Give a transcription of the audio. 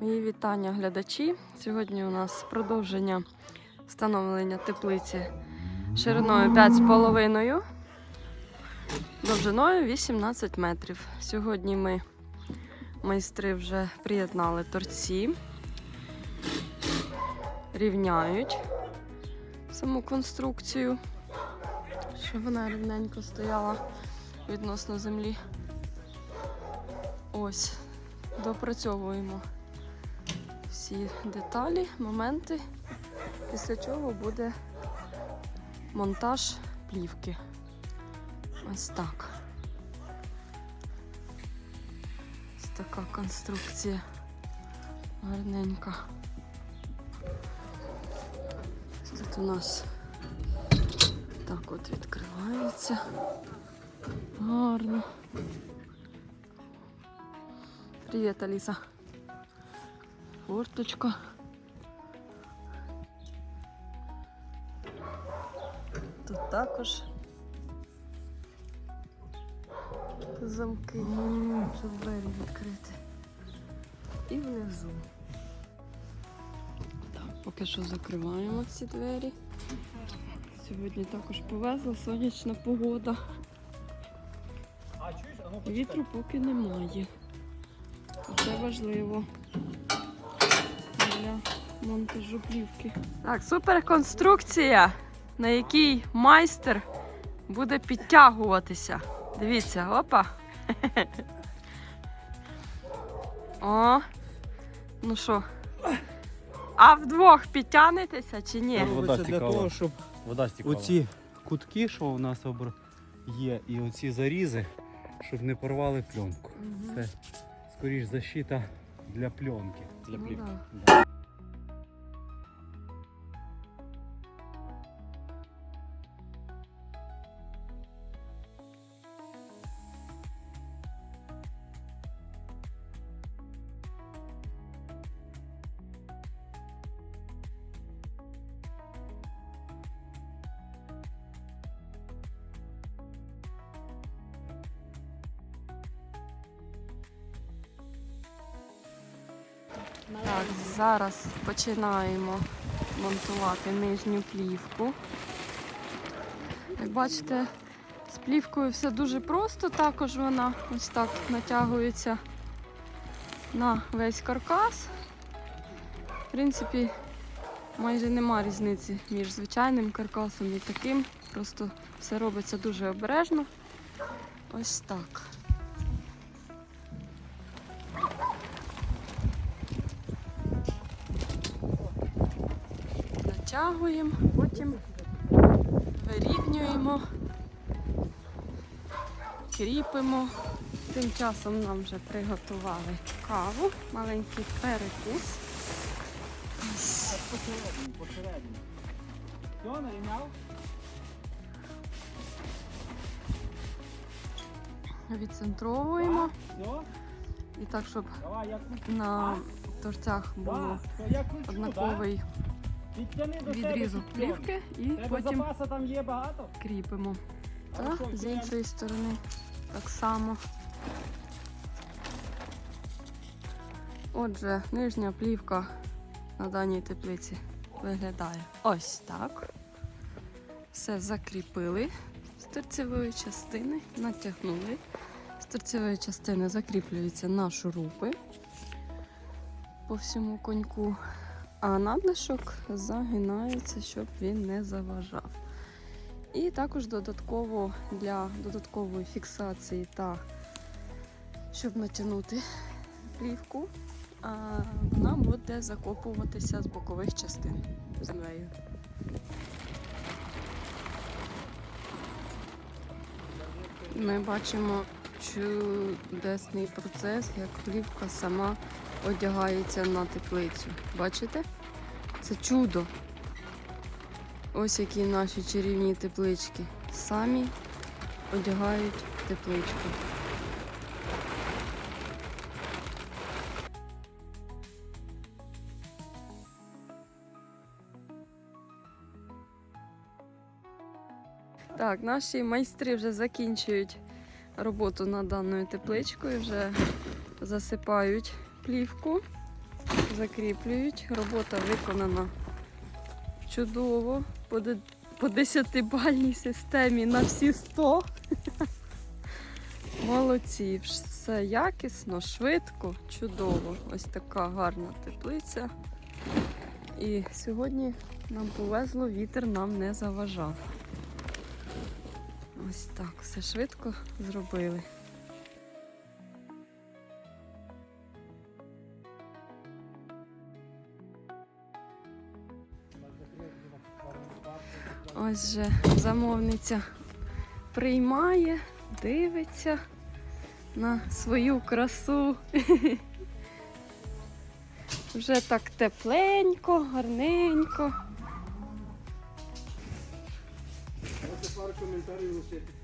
Мої вітання глядачі. Сьогодні у нас продовження встановлення теплиці шириною 5,5, довжиною 18 метрів. Сьогодні ми, майстри, вже приєднали торці, рівняють саму конструкцію, щоб вона рівненько стояла відносно землі. Ось, допрацьовуємо всі деталі, моменти, після чого буде монтаж плівки. Ось так. Ось така конструкція гарненька. Тут у нас так от відкривається. Гарно. Привіт, Аліса. Форточка. Тут також замки, щоб двері відкрити. І внизу. Так, поки що закриваємо ці двері. Сьогодні також повезла сонячна погода. Ну. Вітру поки немає. Це важливо монтажу плівки. Так, суперконструкція, на якій майстер буде підтягуватися. Дивіться, опа. О, ну що? А вдвох підтягнетеся чи ні? Вода Робиться для стікала. того, щоб Вода стікала. оці кутки, що у нас обр- є, і оці зарізи, щоб не порвали пленку. Це скоріш защита для пленки. Для Ну плівки. да. Так, зараз починаємо монтувати нижню плівку. Як бачите, з плівкою все дуже просто, також вона ось так натягується на весь каркас. В принципі, майже нема різниці між звичайним каркасом і таким. Просто все робиться дуже обережно. Ось так. Натягуємо, потім вирівнюємо, кріпимо. Тим часом нам вже приготували каву, маленький перекус. Ось. Посередині. Все, нарівняв? Відцентровуємо і так, щоб на торцях кручу, однаковий відрізок плівки і потім там є багато? кріпимо. Та з іншої сторони так само. Отже, нижня плівка на даній теплиці виглядає ось так. Все закріпили з торцевої частини, натягнули. З торцевої частини закріплюються на шурупи по всьому коньку, а надлишок загинається, щоб він не заважав. І також додатково для додаткової фіксації та щоб натягнути плівку, вона буде закопуватися з бокових частин землею. Ми бачимо чудесний процес, як плівка сама одягається на теплицю. Бачите? Це чудо. Ось які наші чарівні теплички. Самі одягають тепличку. Так, наші майстри вже закінчують роботу над даною тепличкою, вже засипають плівку. закріплюють. Робота виконана чудово. По, по 10-бальній системі на всі 100. Молодці, все якісно, швидко, чудово. Ось така гарна теплиця. І сьогодні нам повезло, вітер нам не заважав. Ось так, все швидко зробили. Ось же замовниця приймає, дивиться на свою красу. Вже так тепленько, гарненько. Можете пару коментарів лишити.